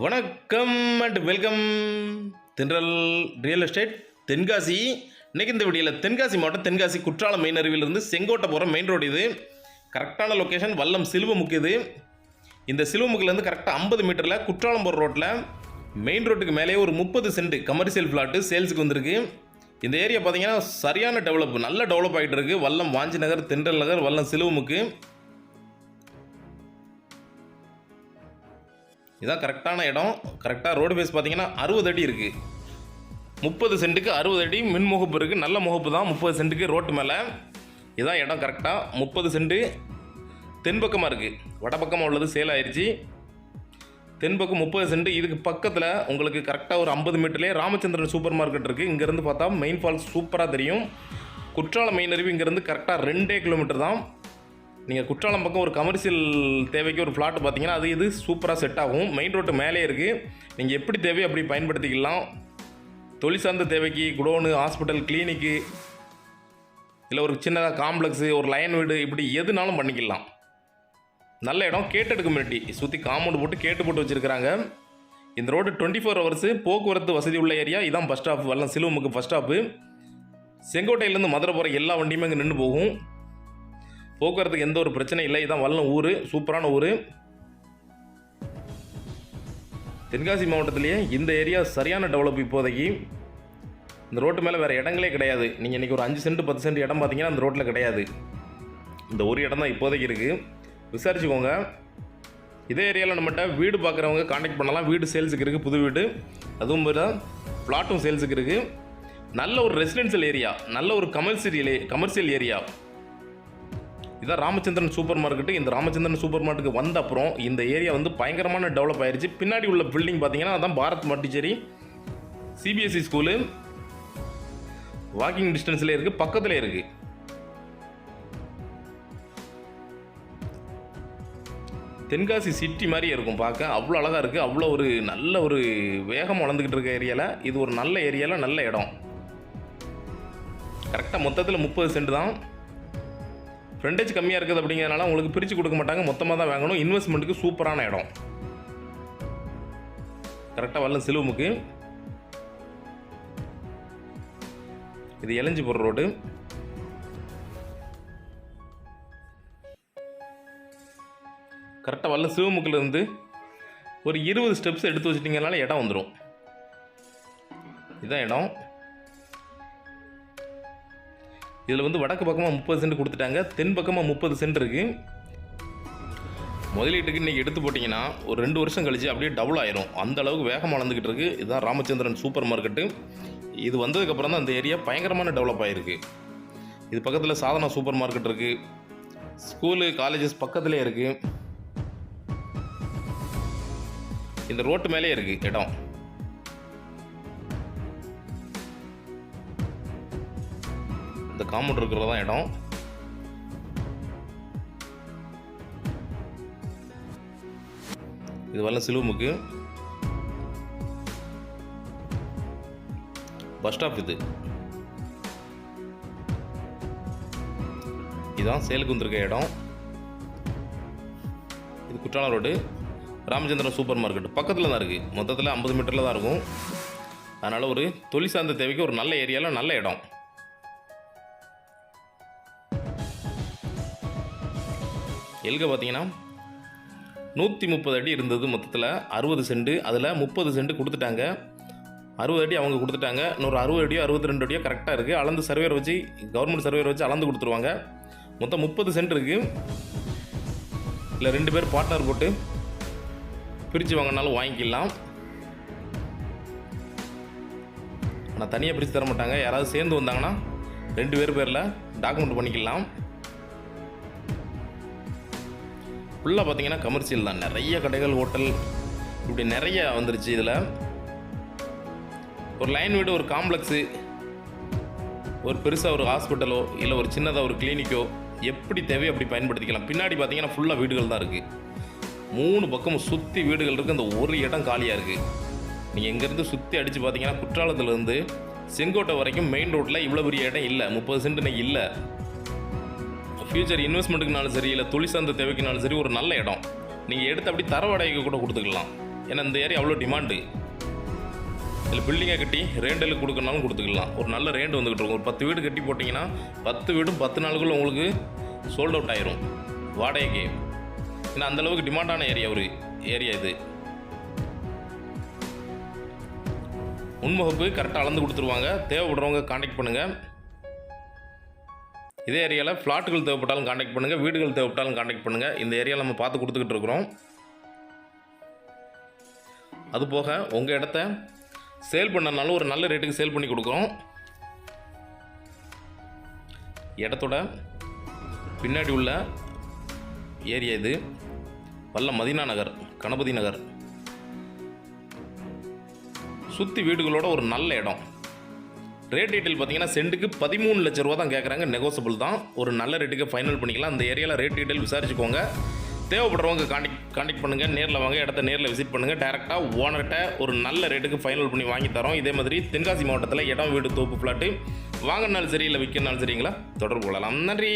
வணக்கம் and welcome Thendral real estate Tenkasi. இன்னைக்கு இந்த வீடியோவில் தென்காசி மாவட்டம் தென்காசி குற்றாலம் மெயின் அருவியிலிருந்து செங்கோட்டை போகிற மெயின் ரோடு இது. கரெக்டான லொக்கேஷன் வல்லம் சிலுவமுக்கு இது. இந்த சிலுவமுக்குலேருந்து கரெக்டாக ஐம்பது மீட்டரில் குற்றாலம் போகிற ரோட்டில் மெயின் ரோட்டுக்கு மேலேயே ஒரு முப்பது சென்ட் கமர்ஷியல் ஃப்ளாட்டு சேல்ஸுக்கு வந்திருக்கு. இந்த ஏரியா பார்த்தீங்கன்னா சரியான டெவலப் நல்ல டெவலப் ஆகிட்டு இருக்குது வல்லம் வாஞ்சி நகர் தென்றல் நகர் வல்லம் சிலுவமுக்கு இதான் கரெக்டான இடம். கரெக்டாக ரோடு பேஸ் பார்த்தீங்கன்னா அறுபது அடி இருக்குது முப்பது சென்ட்டுக்கு அறுபது அடி மின் முகப்பு இருக்குது நல்ல முகப்பு தான். முப்பது சென்ட்டுக்கு ரோட்டு மேலே. இதான் இடம் கரெக்டாக முப்பது சென்ட்டு தென்பக்கமாக இருக்குது வடபக்கமாக உள்ளது சேல் ஆயிடுச்சு தென்பக்கம் முப்பது சென்ட் இதுக்கு பக்கத்தில் உங்களுக்கு கரெக்டாக ஒரு ஐம்பது மீட்டர்லேயே ராமச்சந்திரன் சூப்பர் மார்க்கெட் இருக்குது இங்கேருந்து பார்த்தா மெயின் ஃபால்ஸ் சூப்பராக தெரியும். குற்றாலம் மெயின் அருவி இங்கேருந்து கரெக்டாக ரெண்டே கிலோமீட்டர் தான். நீங்கள் குற்றாலம் பக்கம் ஒரு கமர்ஷியல் தேவைக்கு ஒரு ஃப்ளாட் பார்த்தீங்கன்னா அது இது சூப்பராக செட் ஆகும். மெயின் ரோட்டு மேலே இருக்குது நீங்கள் எப்படி தேவையோ அப்படி பயன்படுத்திக்கலாம். தொழில் சார்ந்த தேவைக்கு குடோனு ஹாஸ்பிட்டல் கிளினிக்கு இல்லை ஒரு சின்னதாக காம்ப்ளெக்ஸு ஒரு லைன் வீடு இப்படி எதுனாலும் பண்ணிக்கலாம். நல்ல இடம். கேட்டட் கம்யூனிட்டி சுற்றி காம்பவுண்ட் போட்டு கேட்டு போட்டு வச்சுருக்கிறாங்க. இந்த ரோடு டுவெண்ட்டி ஃபோர் ஹவர்ஸு போக்குவரத்து வசதி உள்ள ஏரியா இதான் பஸ் ஸ்டாப் வரலாம் சிலுவமுக்கு பஸ் ஸ்டாப்பு செங்கோட்டையிலேருந்து மதுரை போகிற எல்லா வண்டியுமே இங்கே நின்று போகும். போக்குவரத்துக்கு எந்த ஒரு பிரச்சனையும் இல்லை. இதுதான் வல்லம் ஊர். சூப்பரான ஊர். தென்காசி மாவட்டத்திலேயே இந்த ஏரியா சரியான டெவலப் இப்போதைக்கு. இந்த ரோட்டு மேலே வேறு இடங்களே கிடையாது. நீங்கள் இன்றைக்கி ஒரு அஞ்சு சென்ட் பத்து சென்ட் இடம் பார்த்தீங்கன்னா அந்த ரோட்டில் கிடையாது. இந்த ஒரு இடம் தான் இப்போதைக்கு இருக்குது விசாரிச்சுக்கோங்க. இதே ஏரியாவில் நம்மகிட்ட வீடு பார்க்குறவங்க காண்டாக்ட் பண்ணலாம். வீடு சேல்ஸுக்கு இருக்குது புது வீடு. அதுவும் போல ப்ளாட்டும் சேல்ஸுக்கு இருக்குது நல்ல ஒரு ரெசிடென்ஷியல் ஏரியா நல்ல ஒரு கமர்ஷியல் கமர்ஷியல் ஏரியா இதான் ராமச்சந்திரன் சூப்பர் மார்க்கெட்டு. இந்த ராமச்சந்திரன் சூப்பர் மார்க்கெட்டுக்கு வந்த அப்புறம் இந்த ஏரியா வந்து பயங்கரமான டெவலப் ஆயிடுச்சு பின்னாடி உள்ள பில்டிங் பார்த்தீங்கன்னா அதான் பாரத் மாட்டிச்சேரி. சிபிஎஸ்சி ஸ்கூலு வாக்கிங் டிஸ்டன்ஸ்லேயே இருக்குது பக்கத்துலேயே இருக்குது தென்காசி சிட்டி மாதிரியே இருக்கும் பார்க்க. அவ்வளோ அழகாக இருக்குது அவ்வளோ ஒரு நல்ல ஒரு வேகம் வளர்ந்துக்கிட்டு இருக்க ஏரியாவில் இது ஒரு நல்ல ஏரியாவில் நல்ல இடம். கரெக்டாக மொத்தத்தில் முப்பது சென்ட் தான். ஃப்ரெண்டேஜ் கம்மியாக இருக்குது அப்படிங்கிறனால உங்களுக்கு பிரித்து கொடுக்க மாட்டாங்க. மொத்தமாக தான் வாங்கணும். இன்வெஸ்ட்மெண்ட்டுக்கு சூப்பரான இடம். கரெக்டாக வரல சிலுவமுக்கு இது எலஞ்சி போகிற ரோடு. கரெக்டாக வரல சிவமுக்கிலேருந்து ஒரு இருபது ஸ்டெப்ஸ் எடுத்து வச்சிட்டிங்கனால இடம் வந்துடும் இதுதான் இடம். இதில் வந்து வடக்கு பக்கமாக முப்பது சென்ட் கொடுத்துட்டாங்க தென் பக்கமாக முப்பது சென்ட் இருக்குது முதலீட்டுக்கு இன்றைக்கி எடுத்து போட்டிங்கன்னா ஒரு ரெண்டு வருஷம் கழிச்சு அப்படியே டபுள் ஆயிரும். அந்த அளவுக்கு வேகமாக வளர்ந்துக்கிட்டு இருக்குது இதுதான் ராமச்சந்திரன் சூப்பர் மார்க்கெட்டு இது வந்ததுக்கப்புறம் தான் அந்த ஏரியா பயங்கரமான டெவலப் ஆகிருக்கு இது பக்கத்தில் சாதனா சூப்பர் மார்க்கெட் இருக்குது ஸ்கூலு காலேஜஸ் பக்கத்துலேயே இருக்குது இந்த ரோட்டு மேலேயே இருக்குது இடம். இந்த காம்பவுண்ட் இருக்கிறது தான் இடம். இது வரல சிலுவமுக்கு பஸ் ஸ்டாப் இது. இதுதான் சேலுக்கு வந்திருக்க இடம். இது Courtallam road. Ramachandran super market. பக்கத்தில் தான் இருக்குது மொத்தத்தில் ஐம்பது மீட்டரில் தான் இருக்கும். அதனால் ஒரு தொழில் சார்ந்த தேவைக்கு ஒரு நல்ல ஏரியாவில் நல்ல இடம். எல்க பார்த்தீங்கன்னா நூற்றி முப்பது அடி இருந்தது மொத்தத்தில். அறுபது சென்ட் அதில் முப்பது சென்ட்டு கொடுத்துட்டாங்க. அறுபது அடி அவங்க கொடுத்துட்டாங்க. இன்னொரு அறுபது அடியோ அறுபத்தி ரெண்டு அடியோ கரெக்டாக இருக்குது அளந்து சர்வேர் வச்சு கவர்மெண்ட் சர்வேர் வச்சு அளந்து கொடுத்துருவாங்க. மொத்தம் முப்பது சென்ட் இருக்குது இல்லை ரெண்டு பேர் பார்ட்னர் போட்டு பிரித்து வாங்கினாலும் வாங்கிக்கலாம். ஆனால் தனியாக பிரித்து தர மாட்டாங்க. யாராவது சேர்ந்து வந்தாங்கன்னா ரெண்டு பேர் பேரில் டாக்குமெண்ட் பண்ணிக்கலாம். ஃபுல்லாக பார்த்தீங்கன்னா கமர்ஷியல் தான். நிறைய கடைகள் ஹோட்டல் இப்படி நிறைய வந்துருச்சு இதில். ஒரு லைன் வீடு ஒரு காம்ப்ளெக்ஸு ஒரு பெருசாக ஒரு ஹாஸ்பிட்டலோ இல்லை ஒரு சின்னதாக ஒரு கிளினிக்கோ எப்படி தேவையோ அப்படி பயன்படுத்திக்கலாம். பின்னாடி பார்த்தீங்கன்னா ஃபுல்லாக வீடுகள் தான் இருக்குது மூணு பக்கமும் சுற்றி வீடுகள் இருக்குது அந்த ஒரு இடம் காலியாக இருக்குது நீங்கள் எங்கேருந்து சுற்றி அடித்து பார்த்தீங்கன்னா குற்றாலத்துலேருந்து செங்கோட்டை வரைக்கும் மெயின் ரோட்டில் இவ்வளோ பெரிய இடம் இல்லை. முப்பது சென்ட் இன்னைக்கு இல்லை. ஃப்யூச்சர் இன்வெஸ்ட்மெண்ட்டுக்குனாலும் சரி இல்லை தொழில் சார்ந்த தேவைக்குனாலும் சரி ஒரு நல்ல இடம். நீங்கள் எடுத்து அப்படி தர வாடகைக்கு கூட கொடுத்துக்கலாம். ஏன்னா இந்த ஏரியா அவ்வளோ டிமாண்டு இதில் பில்டிங்கை கட்டி ரேண்டலுக்கு கொடுக்கணும்னாலும் கொடுத்துக்கலாம். ஒரு நல்ல ரேண்டு வந்துக்கிட்டு இருக்கும். ஒரு பத்து வீடு கட்டி போட்டிங்கன்னா பத்து வீடும் பத்து நாளுக்குள்ள உங்களுக்கு சோல்ட் அவுட் ஆயிரும். வாடகைக்கு. ஏன்னா அந்தளவுக்கு டிமாண்டான ஏரியா ஒரு ஏரியா இது. முன்முகப்பு கரெக்டாக அளந்து கொடுத்துருவாங்க. தேவைப்படுறவங்க காண்டாக்ட் பண்ணுங்கள் இதே ஏரியாவில் ஃப்ளாட்டுகள் தேவைப்பட்டாலும் காண்டாக்ட் பண்ணுங்கள் வீடுகள் தேவைப்பட்டாலும் காண்டாக்ட் பண்ணுங்கள் இந்த ஏரியாவில் நம்ம பார்த்து கொடுத்துக்கிட்டு இருக்கிறோம். அது போக உங்கள் இடத்த சேல் பண்ணனாலும் ஒரு நல்ல ரேட்டுக்கு சேல் பண்ணி கொடுக்குறோம். இடத்தோட பின்னாடி உள்ள ஏரியா இது வல்ல மதினா நகர் கணபதி நகர். சுற்றி வீடுகளோட ஒரு நல்ல இடம். ரேட் டீட்டெயில் பார்த்தீங்கன்னா சென்ட்டுக்கு பதிமூணு லட்ச ரூபா தான் கேட்குறாங்க நெகோசபிள் தான். ஒரு நல்ல ரேட்டுக்கு ஃபைனல் பண்ணிக்கலாம். அந்த ஏரியாவில் ரேட் டீட்டெயில் விசாரிச்சுக்கோங்க. தேவைப்படுறவங்க காண்டாக்ட் காண்டெக்ட் பண்ணுங்கள் நேரில் வாங்க. இடத்த நேரில் விசிட் பண்ணுங்கள் டேரெக்டாக ஓனர்கிட்ட ஒரு நல்ல ரேட்டுக்கு ஃபைனல் பண்ணி வாங்கி தரோம். இதே மாதிரி தென்காசி மாவட்டத்தில் இடம் வீடு தோப்பு ஃப்ளாட்டு வாங்கினாலும் சரி இல்லை விற்கனாலும் சரிங்களா? தொடர்பு கொள்ளலாம். நன்றி!